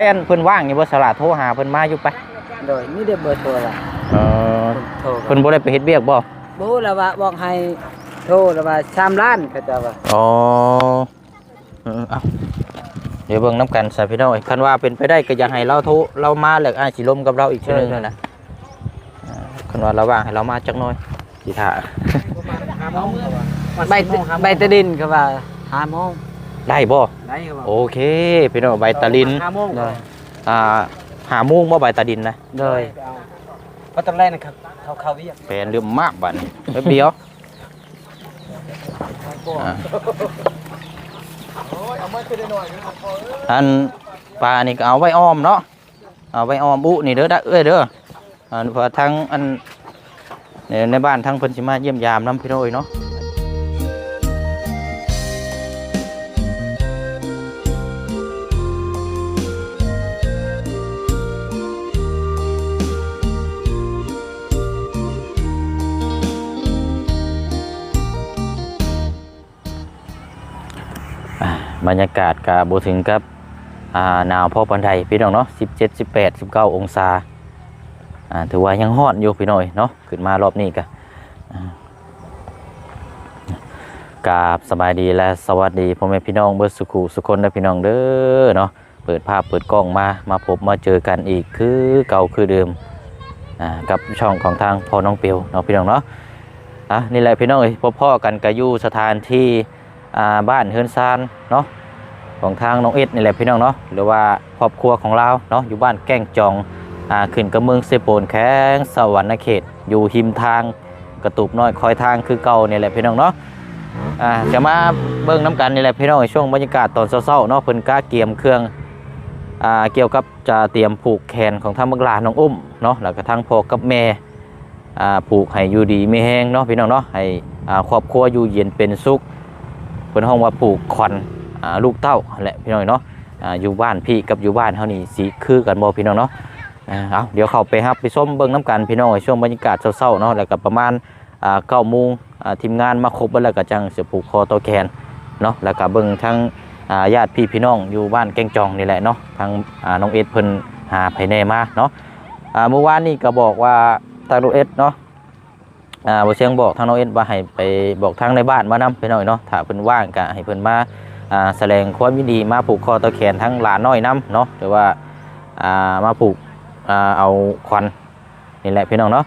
แอนเพิ่นว่างอยู่บ่สละโทรหาเพิ่นมาอยู่ไปโดยนี่ได้เบอร์โทรละเออโทรเพิ่นบ่ได้ไปเฮ็ดเวียกบ่บูแล้วว่าบอกให้โทรแล้วว่าชามล้านเขาจะว่าอ๋อเออเอาเดี๋ยวเบิ่งน้ำกันใส่พี่น้องคันว่าเป็นไปได้ก็อยากให้เราโทรเรามาแล้วอ้ายสิลมกับเราอีกเทื่อนึงนั่นนะอ่าคันว่าเราว่างให้เรามาจักหน่อยสิท่าใบใบตะดินก็ว่าห้าโมงได้บ่ ได้ก็ว่าโอเคพี่น้องใบตาลินห้าโมงเลยอ่าหาโมุ้งบ่ใบตาดินนะเลยเพราะตอนแรกนะครับเขาเขาวิ่งแปลนเรื่องมากบัดนี้แป๊บเดียวอ่าอันปลานี่ก็เอาไว้อ้อมเนาะเอาไว้อ้อมบุนี่เด้อได้เอ้ยเด้ออันเพอทั้งอันในในบ้านทั้งเพิ่นสิมาเยี่ยมยามน้ำพี่น้อยเนาะ บรรยากาศก็บ่ถึงกับหนาวพ่อปานใดพี่น้องเนาะ17 18 19 องศาอ่าถือว่ายังร้อนอยู่พี่น้อยเนาะขึ้นมารอบนี้ก็อ่ากาบสบายดีและสวัสดีพ่อแม่พี่น้องเบิดสุขุสุคนนะพี่น้องเด้อเนาะเปิดภาพเปิดกล้องมามาพบมาเจอกันอีกคือเก่าคือเดิมกับช่องของทางพ่อน้องเปียวเนาะพี่น้องเนาะอะนี่แหละพี่น้องเอ้ยพบพ่อกันกับอยู่สถานที่บ้านเฮือนซานเนาะ ของทางน้องเอ็ดนี่แหละพี่น้องเนาะหรือว่าครอบครัวของเราเนาะอยู่บ้านแก้งจองอ่าขึ้นกับเมืองเซโปนแข้งสวรรณเขต อยู่หิมทางกระตุบน้อยคอยทางคือเก่านี่แหละพี่น้องเนาะอ่าจะมาเบิ่งน้ำกันนี่แหละพี่น้องช่วงบรรยากาศตอนเช้าๆเนาะเพิ่นกล้าเกียมเครื่องอ่าเกี่ยวกับจะเตรียมผูกแขนของทางบักลาน้องอุ้มเนาะแล้วก็ทางพ่อกับแม่อ่าผูกให้อยู่ดีไม่แห้งเนาะพี่น้องเนาะให้อ่าครอบครัวอยู่เย็นเป็นสุขเพิ่นห้องว่าปลูกคอน ลูกเต้าแหละพี่น้องเนาะอยู่บ้านพี่กับอยู่บ้านเฮานี่สีคือกันบ่พี่น้องเนาะเอาเดี๋ยวเข้าไปครับไปส้มเบิ่งน้ำกันพี่น้องช่วงบรรยากาศเช้าๆเนาะแล้วก็ประมาณเก้าโมงทีมงานมาครบแล้วก็จังเสิผูกคอตัวแคนเนาะแล้วก็เบิ่งทั้งญาติพี่พี่น้องอยู่บ้านแกงจองนี่แหละเนาะทางน้องเอ็ดเพิ่นหาไผแน่มาเนาะเมื่อวานนี่ก็บอกว่าทางน้องเอ็ดเนาะอ่าบ่เชียงบอกทางน้องเอ็นว่าให้ไปบอกทางในบ้านมานำไปหน่อยเนาะถ้าเพิ่นว่างก็ให้เพิ่นมา แสดงความยินดีมาผูกคอตะแขนทั้งหลานน้อยนํเนาะหรือว่าามาผูกอเอาควันนี่แหละพี่น้องเนาะ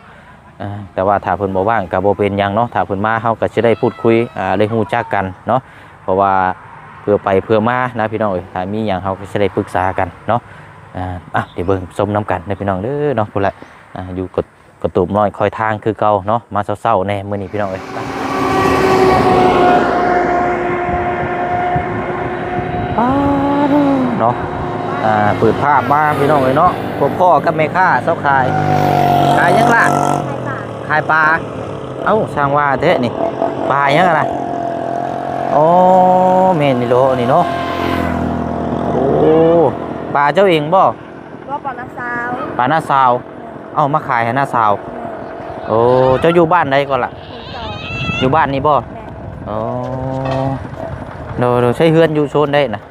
แต่ว่าถ้าเพิ่นบ่ว่างก็บ่เป็นยังเนาะถ้าเพิ่นมาเฮาก็สิได้พูดคุยอ่าได้ฮู้จักกันเนาะเพราะว่าเพื่อไปเพื่อมานะพี่น้องเอ้ยถ้ามีหยังเฮาก็สิได้ปรึกษากันเนาะอะเดี๋ยวเบิ่งชมนํกันเด้อพี่น้องเด้อเนาะพุ่นละออยู่กดกระตุมน้อยคอยทางคือเก่าเนาะมาเศร้าๆแน่มื้อนี้พี่น้องเอ้ยป้าด เนาะอ่าเปิดภาพมาพี่น้องเอ้ยเนาะพวกพ่อกับแม่ค้าเซาขายขายหยังล่ะขายปลาเอ้าช่างว่าเทะนี่ปลาหยังอะนะโอ้แม่นนี่โลนี่เนาะโอ้ปลาเจ้าเองบ่ก็ปอน้ำซาวปลาหน้าซาวเอ้ามาขายให้หน้าซาวโอ้เจ้าอยู่บ้านใดก่อนล่ะหนึ่งสองอยู่บ้านนี่บ่แม่โอ้ โดโดใช้เฮือนอยู่โซนได้นะ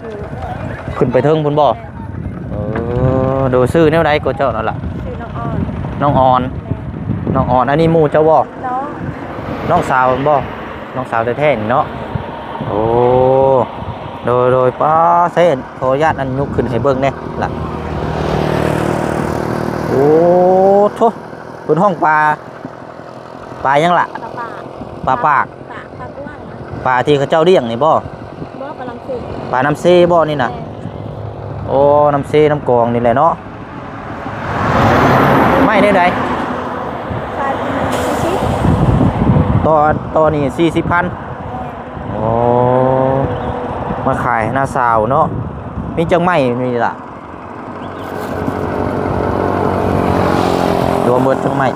คือขึ้นไปเทิงพุ่นบ่เออโดซื้อแนวใดก็เจ้านั่นล่ะ ชื่อน้องออนน้องออน น้องออน อันนี้หมู่เจ้าบ่ น้องน้องสาวบ่ น้องสาวแท้ๆนี่เนาะ โอ้ โดยโดยป้าเส้นขออนุญาตอันยุกขึ้นให้เบิ่งแน่ล่ะ โอ้โถเพิ่นห้องปลา ปลายังล่ะ ปลาปากปลาปากปลาปลากว้างนะ ปลาที่เขาเจ้าเลี้ยงนี่บ่บ่ปลาลังสิปลาน้ำเซบ่นี่น่ะโอ้น้ำเซน้ำกองนี่แหละเนาะไม่ได้ใดปลาชิชิต่อต่อนี่สี่สิบพันโอ้มาขายหน้าสาวเนาะมีจังไม่มีล่ะรวมเบิดจังไม่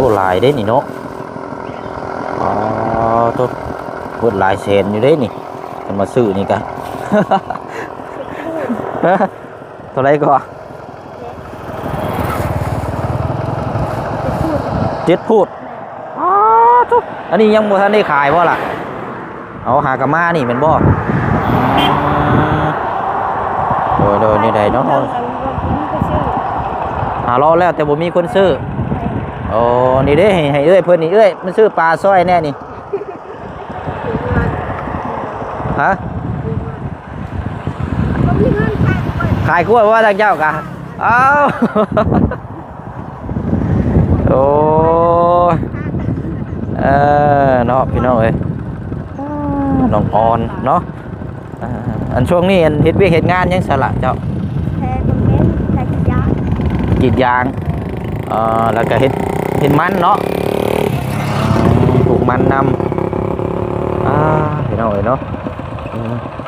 อ้หลายเด้นี่เนาะอ๋อตัวเบิดหลายเซนอยู่เด้นี่กันมาซื้อนี่กันเท่าไรก็เจ็ดพูดอ๋อทุกอันนี้ยังบ่ทันได้ขายบ่ล่ะ เอาหากะมานี่แม่นบ่โดยโดยนี่ใดเนาะเอาเอามีก็ชื่อหารอแล้วแต่บ่มีคนซื้อ โอ้นี่เด้ให้ให้เอ้ยเพิ่นนี่เอ้ยมันซื้อปลาซอยแน่นี่ฮะบ่มีเงินขายก็ขายกล้วยว่าทางเจ้ากะเอ้าโอ้ยเออเนาะพี่น้องเอ้ยน้องออนเนาะอ่าอันช่วงนี้อันเฮ็ดเวียกเฮ็ดงานยังสละเจ้าแทนคนเล่นแทนกินยากรีดยางเอ่อแล้วก็เฮ็ด เฮ็ดมันเนาะปลูกมันนำอ่าพี่น้องเอ้ยเนาะ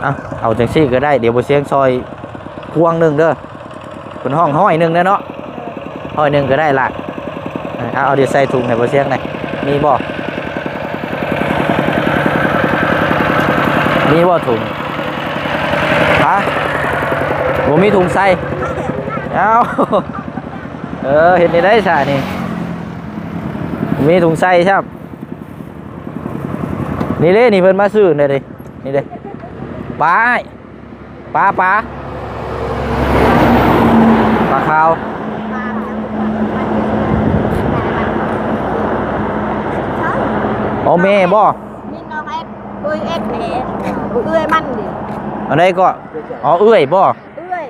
อะเอาจังซี่ก็ได้เดี๋ยวบเสียงซอยพวงหนึ่งเด้อเพิ่นห้องห้อยหนึ่งเด้อเนาะห้อยหนึ่งก็ได้ละเอาเอาเดี๋ยวใส่ถุงให้บเสียงหน่อยมีบ่มีบ่ถุงฮะบ่มีถุงใส่เอาเออเห็นได้ใช่นี่ มีถุงใส่ใช่ไหมนี่เลยนี่เพิ่นมาซื้อนี่เลยนี่เลยปลาปลาปลาปลาขาวปลาใช่โอเมบ่มีน้องเอ็ดเอ้ยเอ็ดแหน่เอ้ยมันดิอันนี้ก็อ๋อเอื้อยบ่เอ้ย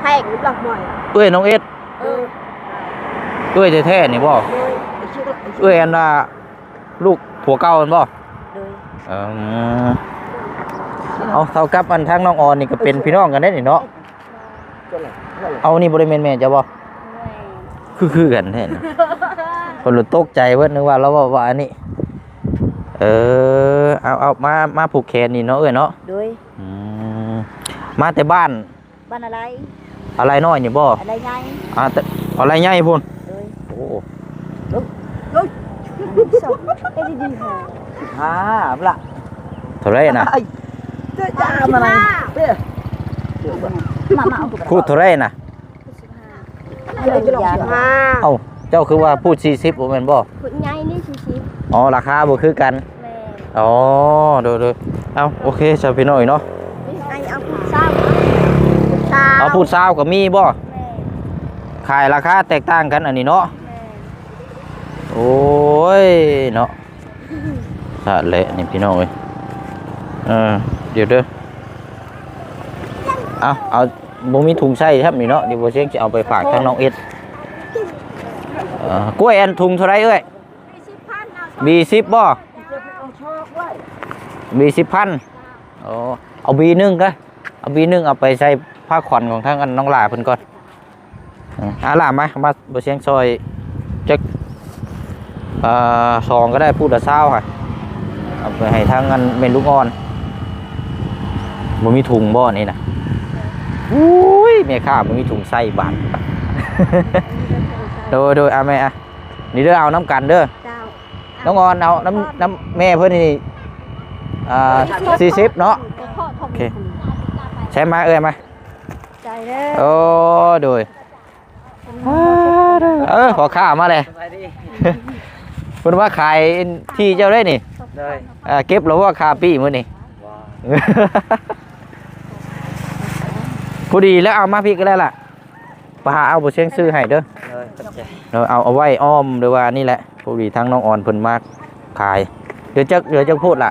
แพงหรือเปล่าหน่อยเอื้อยน้องเอ็ดเออเอื้อยแท้ๆนี่บ่ เอ้ยไอ้ชื่อไอ้ชื่เอื้อยอันน่ะลูกผัวเก่ามันบ่เลยเออเอาเท่ากับอันทางน้องออนนี่ก็เป็นพี่น้องกันได้นี่เนาะเอานี่บริเวณแม่นจะบ่คือคือกันแท้นะคนรู้ตกใจเพิ่นนึกว่าเราว่าว่าอันนี้เออเอาเอามามาผูกแขนนี่เนาะเอ้ยเนาะโดยอืมมาแต่บ้าน บ้านอะไร อะไรน้อยนี่บ่อะไรไงอ่าแต่อะไรใหญ่พุ่นโดยโอ้ สองเอ็ดดีค่ะอ่าละเท่าไรนะเจ้าจ้ามาไหนเด้อมามาเอาพูดเท่าไรนะเอ้าเจ้าคือว่าพูด40บ่แม่นบ่คุณยายนี่ชิชิอ๋อราคาบ่คือกันแม่อ๋อโดยๆเอาโอเคชาวพี่น้อยเนาะไอเอาผู้สาวผู้าเอาพูดซาวก็มีบ่แม่ขายราคาแตกต่างกันอันนี้เนาะ โอ้ยเนาะสาดเละนี่พี่น้องเอ้ยเออเดี๋ยวเด้อเอาเอาบ่มีถุงใส่ครับนี่เนาะเดี๋ยวบ่เสียงจะเอาไปฝากทางน้องเอ็ดเอ่อกล้วยอันถุงเท่าไรเอ้ยมีสิบพันเอาบีสิบบ่เอาชอบไว้บีสิบพันอ๋อเอาบีหนึ่งก็เอาบีหนึ่งเอาไปใส่ผ้าขวัญของทางอันน้องหลาเพิ่นก่อนอืมอ่าหลามามาบ่เสียงซอยจัก เอ่อสองก็ได้พูดละเศร้าค่ะเอาไปให้ทางอันเมนลูกอ่อนบ่มีถุงบ่นี่นะอุ้ยแม่ข้าบ่มีถุงใส่บาทโดยโดยเอาแม่อะนี่เด้อเอาน้ำกันเด้อเจ้าน้องออนเอาน้ำน้ำแม่เพื่อนนี่อ่าสี่สิบเนาะโอเคใช้มาเอ้ยมาใจเด้อโอ้โดยเออขอข้ามาเลยสบายดีเพิ่นว่าขายที่เจ้าได้นี่เลยอ่าเก็บแล้วว่าคาปี้มื้อนี่ว้าพอดีแล้วเอามาพี่ก็ได้ล่ะปาเอาบ่เชียงซื้อให้เด้อเลยเข้าใจเออเอาเอาไว้อ้อมหรือว่านี่แหละพอดีทั้งน้องออนเพิ่นมาขาย เดี๋ยวจะเดี๋ยวจะพูดล่ะ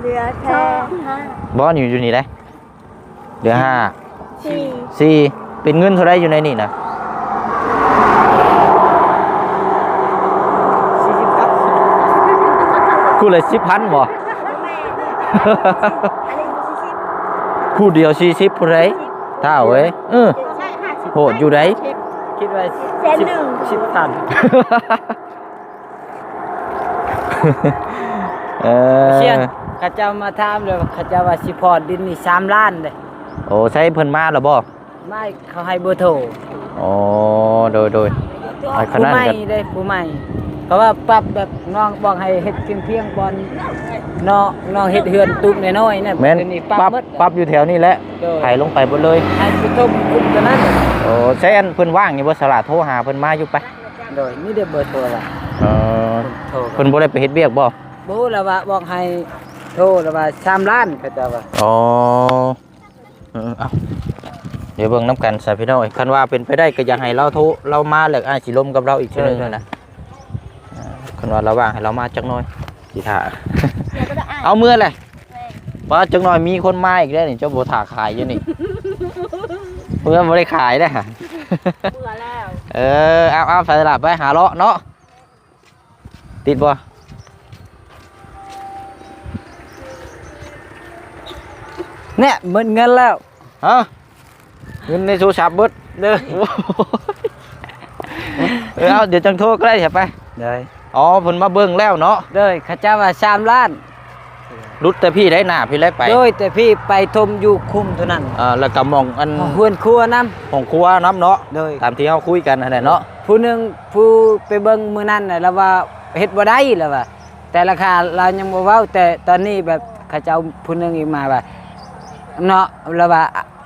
เหลือแค่ห้าบอนอยู่อยู่นี่ได้เดี๋ยวห้าสี่สี่เป็นเงินเท่าไรอยู่ในนี่นะ สี่สิบครับ คู่เลยสิบพันบ่แม่อันนี้สี่สิบคู่เดียวสี่สิบผู้ไรเท่าเว้ยเออใช่ห้าสิบโหดอยู่ไหนคิดว่าเซนหนึ่งสิบตันเออเชียนข้าเจ้ามาถามเลยว่าข้าเจ้าว่าสิพอดดินนี่สามล้านเลยโอ้ใช้เพิ่นมาแล้วบ่ไม่เขาให้เบอร์โทรอ๋อโดยโดยอะขผู้นาดใหม่กันเลยผู้ใหม่ เพราะว่าปรับแบบน้องบอกให้เฮ็ดเพียงเพียงๆบอลน้องน้องเฮ็ดเฮือนตุ้มน้อยๆเนี่ยแม่นเดี๋ยวนี้ปปรัรับบหมดปรับอยู่แถวนี้แหละโดยถ่ายลงไปหมดเลยให้ไปตุ้มอุ้มตัวนั้นโอ้ใช้อันเพิ่นว่างอยู่บ่สลาดโทรหาเพิ่นมาอยู่ไปโดยนี่เดี๋ยวเบอร์โทรละเออโทรเพิ่นบ่ได้ไปเฮ็ดเวียกบ่บบูแล้วว่าบอกให้โทรแล้วว่า3ล้านเขาเจ้าว่าอ๋อเออเอาเดี๋ยวเบิ่งน้ำกันใส่พี่น้องเอ้ยคันว่าเป็นไปได้ก็อยากให้เราโทรเรามาแล้วอ้ายสิลมกับเราอีกเทื่อนึงนั่นนะอ่า คันว่าเราว่างให้เรามาจักหน่อยสิท่าเดี๋ยวก็ได้อ่านเอาเมื่อเลยว่าจักหน่อยมีคนมาอีกแล้วนี่เจ้าโบถาขายอยู่นี่ เมื่อไม่ได้ขายนะฮะเบื่อแล้วเออเอาเอาใส่ตลาดไปหาเลาะเนาะติดบ่เนี่ยหมดเงินแล้ว ฮะเงินในโทรศัพท์เบิดเด้อโอ้โหเออเอาเดี๋ยวจังโทรก็ได้ใช่ไปเด้อ อ๋อเพิ่นมาเบิ่งแล้วเนาะเด้อเขาเจ้าว่า3ล้าน รุดแต่พี่ได้หน้าพี่ได้ไปโดยแต่พี่ไปทมอยู่คุมเท่านั้นอ่าแล้วก็มองอันหวนครัวนํของครัวน้ำเนาะโดยตามที่เฮาคุยกันนั่นแหละเนาะผู้หนึงผู้ไปเบิ่งมื้อนั้นน่ะแล้วว่าเฮ็ดบ่ได้แล้วว่าแต่ราคาเรายังบ่เว้าแต่ตอนนี้แบบเขาเจ้าผู้หนึงอีกมาว่าเนาะแล้วว่า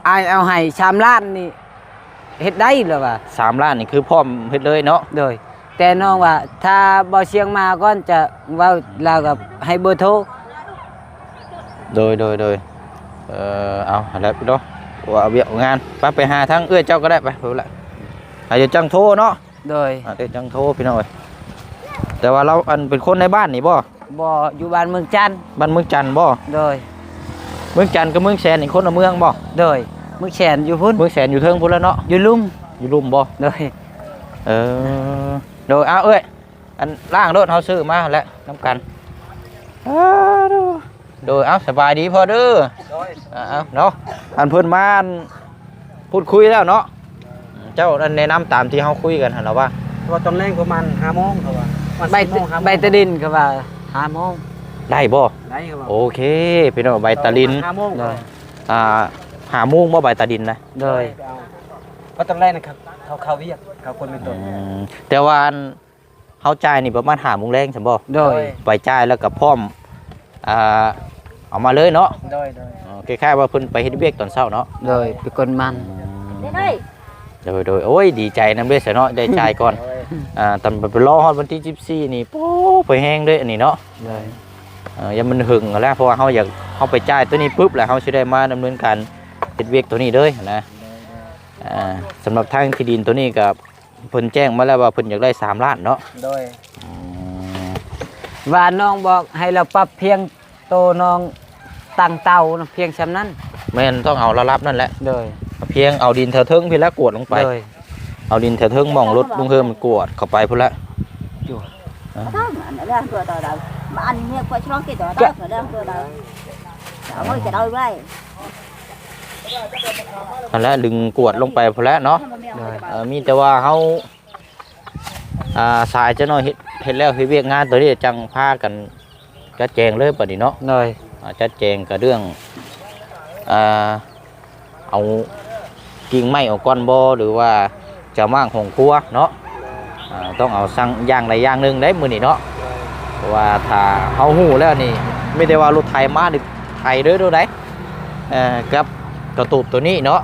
อายเอาให้3ล้านนี่เฮ็ดได้แล้วว่าสามล้านนี่คือพร้อมเฮ็ดเลยเนาะโดย แต่น้องว่าถ้าบ่เชียงมาก่อนจะเว้าเรากับให้เบอร์โทรโดยโดยโดยเอ่อเอาแล้วพี่เนาะว่าเอาเวียกเอางานไปไปหาทั้งเอื้อเจ้าก็ได้ไปเพิ่นละอาจจะจังโทรเนาะโดยอ่าเดี๋ยวจังโทรพี่น้องเอ้ยแต่ว่าเราอันเป็นคนในบ้านนี่บ่บ่อยู่บ้านเมืองจันทน์บ้านเมืองจันทน์บ่โดย เมืองจันทน์กับเมืองแสนนี่คนละเมืองบ่โดยเมืองแขนอยู่พุ่นเมืองแสนอยู่เทิงพุ่นแล้วเนาะอยู่ลุ่มอยู่ลุ่มบ่ โดย เออ โดยเอาเอ้ยอันล่างรถเฮาซื้อมาแล้วน้ำกันอ้าวดูโดยเอาสบายดีพอเด้อเอาเอาเนาะอันเพิ่นมาอันพูดคุยแล้วเนาะเจ้าอันแนะนำตามที่เฮาคุยกันหั่นล่ะว่าว่าตอนแรกประมาณ5โมงเขาว่าใบใบตะดินก็ว่า5โมงได้บ่ได้เขาว่าโอเคพี่น้องใบตาลิน5โมงโดยอ่าหาโมุ้งบ่ใบตาดินนะโดย เพราะตอนแรกนะครับเขาเขาเวียกเขาคนเป็นต้น อืมแต่ว่าอันเฮาจ่ายนี่ประมาณหาโมุ้งแรงใช่บ่โดย ไปจ่ายแล้วก็พร้อมอ่าเอามาเลยเนาะโดยโดยอ๋อคล้ายๆว่าเพิ่นไปเฮ็ดเวียกตอนเช้าเนาะ โดยเป็นคนมัน ได้ได้โดยโดยโอ้ยดีใจนำเด้อเสียเนาะได้จ่ายก่อนอ่าตอนไปรอฮอดวันที่14นี่โอ้ไปแห้งเด้ออันนี้เนาะ โดย เอ่อยังมันหึงแล้วเพราะว่าเฮาอยากเฮาไปจ่ายตัวนี้ปุ๊บแล้วเฮาสิได้มาดำเนินการเฮ็ดเวียกตัวนี้เลยนะอ่า สำหรับทางที่ดินตัวนี้ก็เพิ่นแจ้งมาแล้วว่าเพิ่นอยากได้สามล้านเนาะโดยอืมว่าน้องบอกให้เราปรับเพียงโตน้องตั้งเตานะเพียงชำนั้นแม่นต้องเอาระลับนั่นแหละโดยเพียงเอาดินเถอะเทิงพี่ละกวดลงไป โดยเอาดินเถอะเทิงหมองรถลุงเฮิมมันกวดเข้าไปพุ่นละ đó mà nó đang vừa tờ đầu mà ăn như quay cho cái tờ đó nó đang vừa đầu đó mới cái đầu đây นั่นแหละดึงกวดลงไปพุ่นละเนาะโดยเอ่อมีแต่ว่าเฮาอ่าสายจะน้อยเฮ็ดเฮ็ดแล้วเฮ็ดเวียกงานตัวนี้จังพากันจัดแจงเลยบัดนี้เนาะโดยอ่าจัดแจงกับเรื่องอ่าเอากิ่งไม้ออกก้อนบ่หรือว่าจะว่างของครัวเนาะอ่าต้องเอาสั่งอย่างใดอย่างหนึ่งได้มื้อนี้เนาะเพราะว่าถ้าเฮาฮู้แล้วนี่ไม่ได้ว่ารถไถมาดึกไถเด้อเด้อได้เอ่อกับ กระตูบตัวนี้เนาะ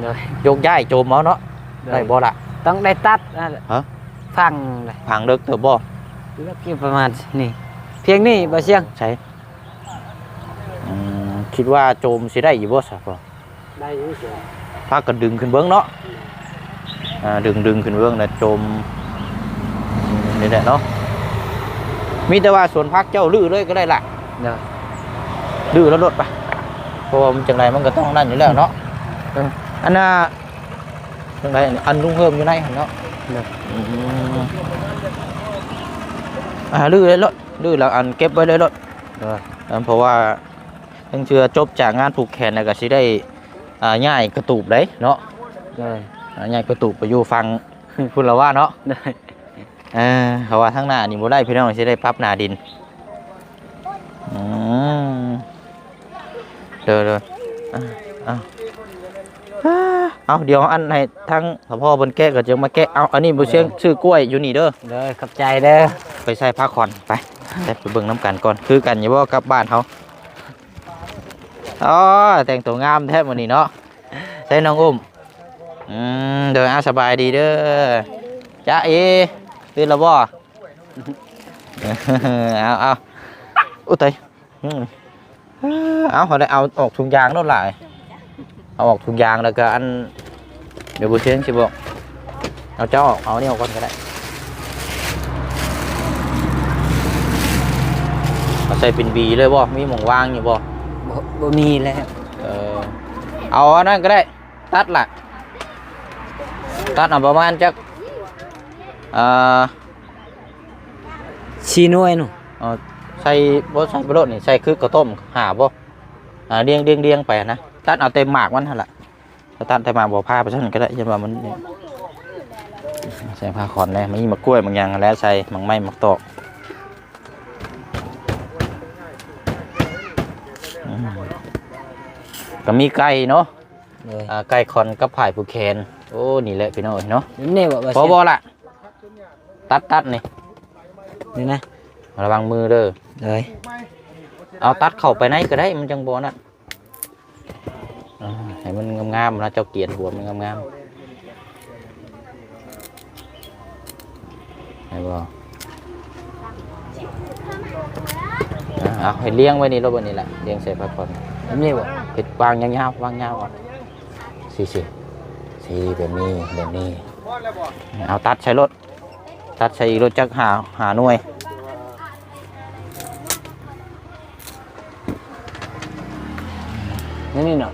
โดยยกย้ายโจมเอาเนาะได้บ่ล่ะ ต้องได้ตัดนั่นแหละฮะ ฟังเลยพังเลิกเถอะบ่แล้วกี่ประมาณนี่เพียงนี่บ่เชียงใช่อืมคิดว่าโจมสิได้อยู่บ่ซะบ่ได้อยู่เชียงพากันดึงขึ้นเบื้องเนาะอ่าดึงดึงขึ้นเบื้องนะจมนี่แหละเนาะมีแต่ว่าสวนพักเจ้าลื้อเลยก็ได้ล่ะโดยลื้อแล้วลดไป เพราะว่ามันจังไรมันก็ต้องนั่นอยู่แล้วเนาะเอออันน่ะจังไรอันลุงเพิ่มอยู่ในหั่นเนาะโดยอืมอ่าลื้อเลยลดลื้อแล้วอันเก็บไว้เลยลดโดยอ่าเพราะว่าทั้งเชื่อจบจากงานผูกแขนแล้วก็สิได้อ่าย่ายกระตูบเลยเนาะโดยอ่าย่ายกระตูบไปอยู่ฟังพูดแล้วว่าเนาะโดยเออเขาว่าทั้งหน้านี่บ่ได้พี่น้องสิได้ปรับหน้าดินอืม เด้อเด้ออะอะอ่าเอาเดี๋ยวอันให้ทั้งพ่อเพิ่นแกะก็จะมาแกะเอาอันนี้บ่เชียงชื่อกล้วยอยู่นี่เด้อโดยขอบใจเด้อไปใส่ผ้าคอนไปไปไปเบิ่งน้ำกันก่อนคือกันอย่าบ่กลับบ้านเขาอ๋อแต่งตัวงามแท้มื้อนี้เนาะใส่น้องอุ้มอืมเด้ออาสบายดีเด้อจ้าเอตื่นแล้วบ่เอาเอาโอ้ตายอืม เอาเขาได้เอาออกถุงยางโน่นหลายเอาออกถุงยางแล้วก็อัน เดี๋ยวบุเชียงสิบอกเอาเจ้าออกเอานี่ออกก่อนก็ได้เอาใส่เป็นบีเลยบ่มีหมองว่างอยู่บ่บ่บ่มีแล้วเออเอาอันนั้นก็ได้ ตัดละตัดเอาประมาณจักอ่าชีหน่วยนู่นเอาใส่บ่ใส่บรดนี่ใส่คือกระต้มหาบ่อ่าเรียงเรียงเรียงไปนะตัดเอาเต็มหมากมันหั่นล่ะถ้าตัดเต็มหมากบ่พาไปซั่นก็ได้ยันว่ามันใส่ผ้าขอนแน่มีมะกล้วยบางอย่างแล้วใส่มังไม้มักตอกอืมก็มีไก่เนาะเลยอ่าไก่คอนกับผายผู้แคนโอ้นี่แหละพี่น้องเอ้ยเนาะนี่บ่ว่าพอบ่ล่ะตัดตัดนี่นี่นะ ระวังมือเด้อเลยเอาตัดเข้าไปไหนก็ได้มันจังบ่นั่นอ่าให้มันงามๆนะเจ้าเกียรติหัวมันงามๆให้บ่อ่าเอาให้เลี้ยงไว้นี่รถบนนี่แหละเลี้ยงใส่พักผ่อนนี่บ่เฮ็ดวางยาวๆวางยาวอะสิสิสิแบบนี้แบบนี้ เอาตัดใช้รถ ตัดใช้รถจักรหาหาหน่วย นี่นี่เนาะ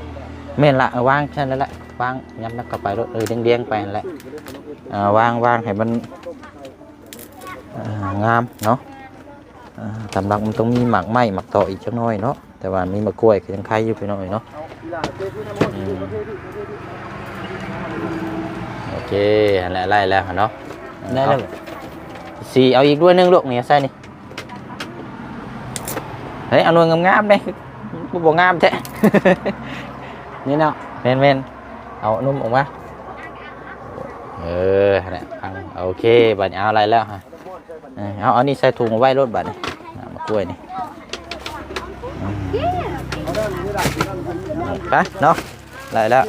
เม่นละเอาวางแค่นั้นแหละวางย้ำนักกลับไปรถเออเดียงๆไปนั่นแหละอ่าวางวางให้มันอ่างามเนาะอ่าสำหรับมันต้องมีหมักไหมหมักต่ออีกจักหน้อยเนาะแต่ว่ามีมะกล้วยก็ยังไข่อยู่ไปหน่อยเนาะอืมโอเคอันแหละไล่แล้วเนาะได้แล้วบ่สีเอาอีกด้วยหนึงลูกนี่ใส่นี่เฮ้ยเอาหน่วยงามๆเลย บ่บ่งามแท้ นี่เนาะเมนเมนเอานุ่มออกมาเออนั่นแหละฟังโอเคบัดนี้เอาอะไรแล้วฮะเอาเอานี่ใส่ถุงไว้รถบัดนี้มากล้วยนี่ไปเนาะไรแล้ว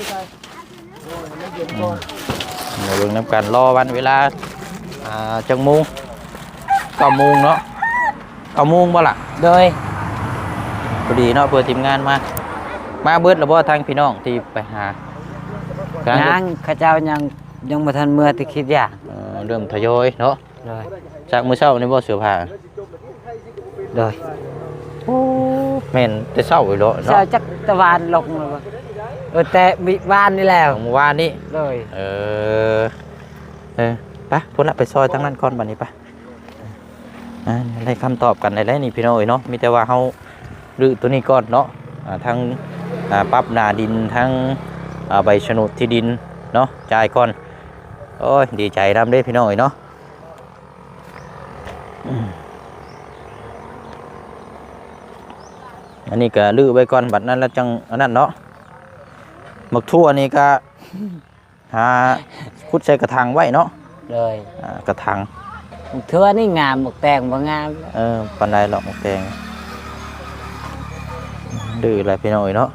มาเบิ่งน้ำกันรอวันเวลาจังมุงก้าโมงเนาะก้าโมงบ่ล่ะโดย อดีเนาะเพื่อทีมงานมา มาเบิดแล้วบ่ทางพี่น้องที่ไปหายังข้าเจ้ายังยังบ่ทันเมื่อที่คิดอยากเอ่อเริ่มทยอยเนาะโดยจากมื้อเช้านี่บ่เสื้อผ้าโดยแม่นแต่เช้าอยู่เนาะเช้าจักตะวันลงแล้วบ่เออแต่มีบ้านนี่แล้วเมื่อวานนี้โดยเออเออไปพุ่นละไปซอยทางนั้นก่อนบัดนี้ไปอ่าได้คำตอบกันได้แล้วนี่พี่น้องเอ้ยเนาะมีแต่ว่าเฮา รื้อตัวนี้ก่อนเนาะอ่าทั้งอ่าปรับหน้าดินทั้งอ่าใบโฉนดที่ดินเนาะจ่ายก่อนโอ้ยดีใจนำเด้พี่น้องเอ้ยเนาะอืมอันนี้ก็ลื้อไว้ก่อนบัดนั้นแล้วจังอันนั้นเนาะหมกทั่วนี่ก็หาคุดใส่กระถางไว้เนาะโดยอ่ากระถางเทื่อนี่งามหมกแตงบ่งามเออปันไดหรอกหมกแดง ดื้ออะไรพี่น้อยเนาะ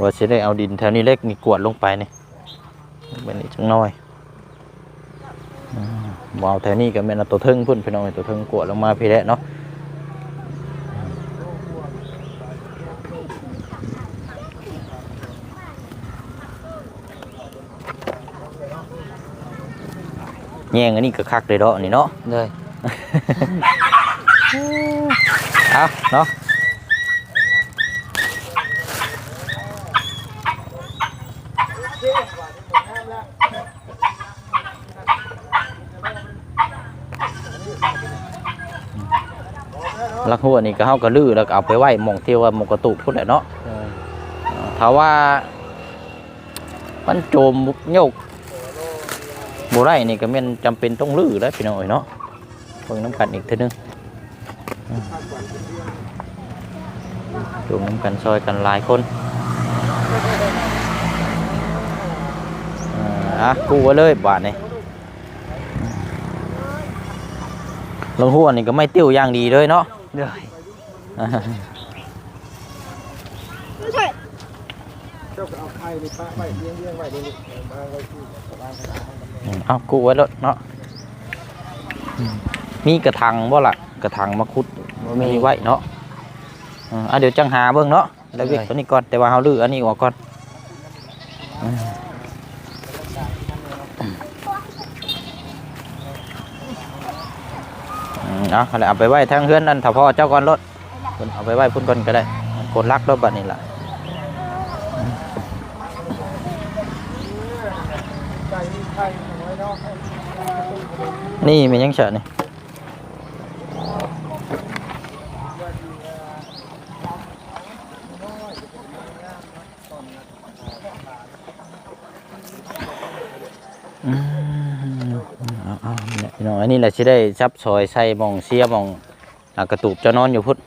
ว่าจะได้เอาดินแถวนี้เล็กนี่กวดลงไปนี่เป็นอีกจังน้อยอืมบ่เอาแถวนี้ก็เป็นเอาตัวเทิงพุ่นพี่น้อยตัวเทิงกวดลงมาพี่แหละเนาะแย่งอันนี้ก็คักเลยเนาะนี่เนาะโดยเอาเนาะ ลักหัวนี่ก็เฮาก็ลื้อแล้วก็เอาไปไว้หม่องที่ว่าหมองกระตุกพุ่นแหละเนาะถ้าว่ามันโจมโยกบ่ได้นี่ก็แม่นจำเป็นต้องลื้อแล้วพี่น้อยเนาะเบิ่งน้ำกันอีกเทีนึงอืมโจมน้ำกันซอยกันหลายคน อะกู้ไว้เลยบาทนี่ลงหัวนี่ก็ไม่ติ้วอย่างดีเลยเนาะโดยเอากู้ไว้แล้วเนาะ มีกระถางบ่ล่ะกระถางมาคุดมีไว้เนาะอะเดี๋ยวจังหาเบิ่งเนาะแล้วเวกตัวนี้ก่อนแต่ว่าเฮาลื้ออันนี้ออกก่อน เอาะเอาไปไว้ทั้งเฮือนนั่นถ้าพ่อเจ้าก่อนรถเพิ่นเอาไปไว้พุ่นก่อนก็ได้กุนรักรถบัดนี้ล่ะนี่มันยังเฉยนี่ อืมเอาเอาเนี่ยพี่น้องอันนี้แหละที่ได้จับซอยใส่มองเสียมองอกระตูบเจะนอนอยู่พุทธ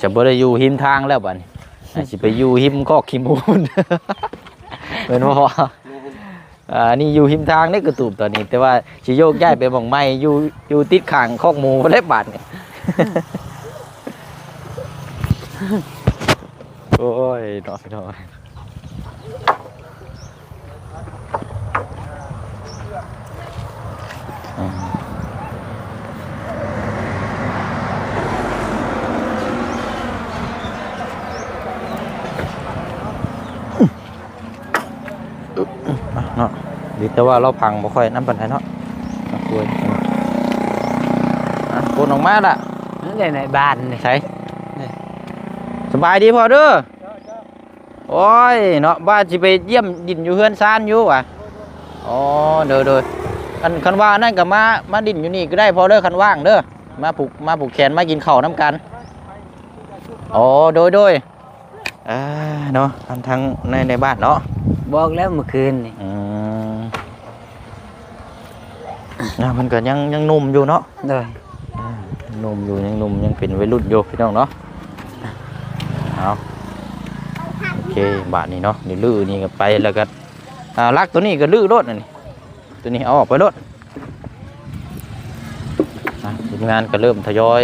จะบ่ได้อยู่หิมทางแล้วบัดนี้าจสิไปอยู่หิมก็ขี้มูลเป็นว่าอ่านี่อยู่หิมทางนี่กระตูบตอนนี้ แต่ว่าสิโยกย้ายไปมองใหม่อยู่อยู่ติดข้างคอกหมูบ่ได้บาดนี่โอ้ยนาะพี่น้องะดีแต่ว่าเราพังบ่ค่อยน้ำปันไดเนาะอะกล้วยอะคนออกมาละนั่นแหละในบ้านนี่ใช่สบายดีพอเด้อโอ้ยเนาะบ้านสิไปเยี่ยมดินอยู่เฮือนซานอยู่ว่ะอ๋อเด้อเด้อคันคันว่านั่นก็มามาดินอยู่นี่ก็ได้พอเด้อคันว่างเด้อมาผูกมาผูกแขนมากินข้าวน้ำกันอ๋อโดยโดยอ่าเนาะทางทางในในบ้านเนาะบอกแล้วเมื่อคืนนี่อืม อะมันก็ยังยังหนุ่มอยู่เนาะโดยหนุ่มอยู่ยังหนุ่มยังเป็นวัยรุ่นอยู่พี่น้องเนาะเอาโอเคบาทนี้เนาะนี่ลื้อนี่ก็ไปแล้วก็อ่าลักตัวนี้ก็ลื้อรถนั่นนี่ตัวนี้เอาออกไปรถอะทีมงานก็เริ่มทยอย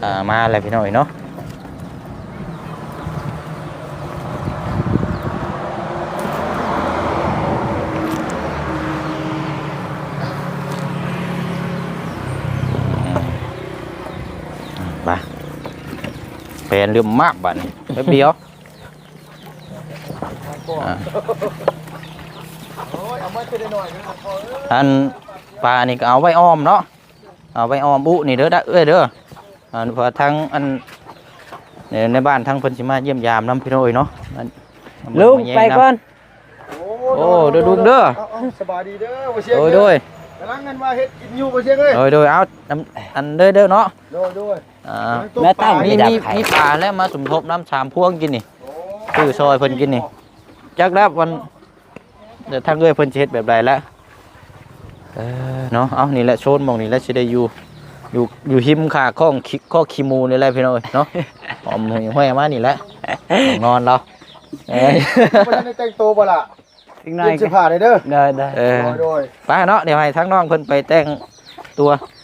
อ่ามาแล้วพี่น้อยเนาะ นเริ่มมากบาทนี้แป๊บเดียวอะอันปลานี่ก็เอาไว้อ้อมเนาะเอาไว้อ้อมอุนี่เด้อได้เอ้ยเด้ออันเพอทั้งอันในในบ้านทั้งเพิ่นสิมาเยี่ยมยามน้ำพี่น้อยเนาะอันลุงมาแย่ไปน้ำก่อนโอ้เด้อลุงเด้อเอาเอาสบายดีเด้อบ่เชียงโดยโดยกำลังเงินมาเฮ็ดกินอยู่บ่เชียงเอ้ยโดยโดยเอาน้ำอันเด้อเด้อเนาะโดยโดย อ่าแม่ตั้งมีมีดับมีไข่มีปลาแล้วมาสมทบน้ำชามพวงกินนี่คือซอยเพิ่นกินนี่จักแล้ววันเดี๋ยวทางเอ้ยเพิ่นสิเฮ็ดแบบใดแล้วเออเนาะเอานี่แหละโซนหมองนี่แหละสิได้อยู่อยู่อยู่หิมขาข้องคิข้อขี้มูนี่แหละพี่น้อยเนาะหอมห้อยมานี่แหละหม้องนอนเราเอ้ยบ่ทันได้แต่งตัวบ่ล่ะอีกหเปน่อลี่ยยนเสื้อผ้าได้เด้อได้ได้เออโดยโดยไปเนาะเดี๋ยวให้ทั้งน้องเพิ่นไปแต่งตัว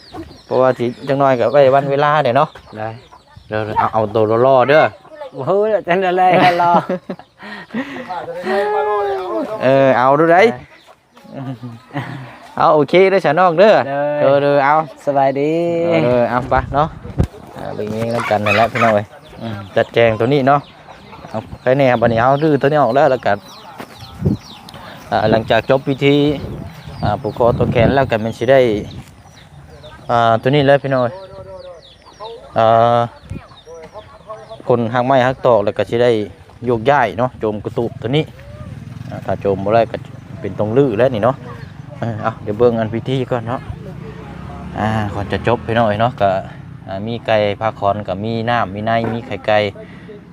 เพ ราะว่าสิจังน้อยก็ไว้วันเวลาเดี๋ยวเนาะได้เดี๋ยวเอาเอาตัวรอๆเด้อโอ้โหจังอะไรให้รอผ้าจะได้ใส่มารอเลยเอาเลยเออเอาดูได้เอาโอเคเด้อฉันน้องเด้อเด้เอออเด้อเอาสบายดีเออเอาไปเนาะอ่าเป็นอย่างนี้แล้วกันนั่นแหละพี่น้องเอ้ยอืมจัดแจงตัวนี้เนาะเอาใครเนี่ยบัดนี้เอาดื้อตัวนี้ออกแล้วแล้วกันอ่าหลังจากจบพิธีอ่าผูกคอตัวแขนแล้วกันมันสิได้ อ่าตัวนี้เลยพี่น้อยอ่าคนหักไม้หักตอกแล้วก็สิได้โยกย้ายเนาะโจมกระตูบตัวนี้ถ้าโจมบ่ได้ก็เป็นตรงลื้อแล้วนี่เนาะเอาเดี๋ยวเบิ่งอันพิธีก่อนเนาะอ่าก่อนจะจบไปหน่อยเนาะก็มีไก่พาคอนกับมีน้ำมีในมีไข่ไก่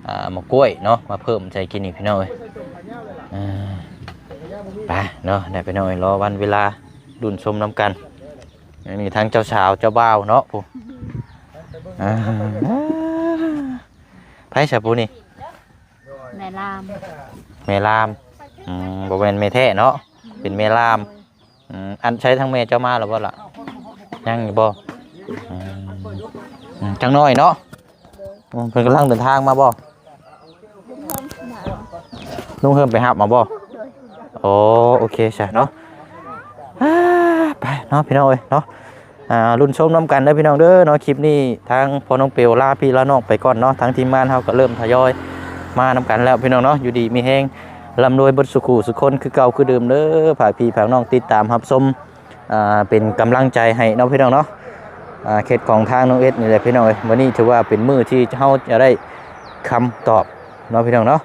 อ่ามะกล้วยเนาะมาเพิ่มใจกินอีกพี่น้อยไปเนาะได้ไปหน่อยรอวันเวลาดุนชมน้ำกัน มีทั้งเจ้าสาวเจ้าบ่าวเนาะผู้อ่าไพ่ชาปูนี่แม่ลามเมลามอืมบ่เป็นเมแท้เนาะเป็นเมลามอืมอันใช้ทั้งเมเจ้ามาหรือเปล่าล่ะยังอยู่บ่อืมอืมจังน้อยเนาะอืมเพิ่นกำลังเดินทางมาบ่ลุงเฮิมไปหับมาบ่โอ้โอเคใช่เนาะอ่า ไปเนาะพี่น้องเอ้ยเนาะอ่ารุ่นชมน้ำกันเด้อพี่น้องเด้อเนาะคลิปนี้ทางพอน้องเปียวลาพี่ลาน้องไปก่อนเนาะทางทีมงานเฮาก็เริ่มทยอยมาน้ำกันแล้วพี่น้องเนาะอยู่ดีมีแฮงลำรวยบนสุขุสุขคนคือเก่าคือเดิมเด้อฝากพี่ฝากน้องติดตามรับชมอ่าเป็นกำลังใจให้เนาะพี่น้องเนาะอ่าเขตของทางน้องเอสนี่แหละพี่น้องเอ้ยวันนี้ถือว่าเป็นมือที่เฮาจะได้คำตอบเนาะพี่น้องเนาะ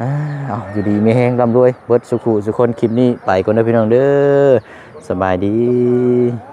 อ่าเอยู่ดีมีแฮงลำรวยเบิดสุขุสุขคนคลิปนี้ไปก่อนเด้พี่น้องเด้อ สบายดี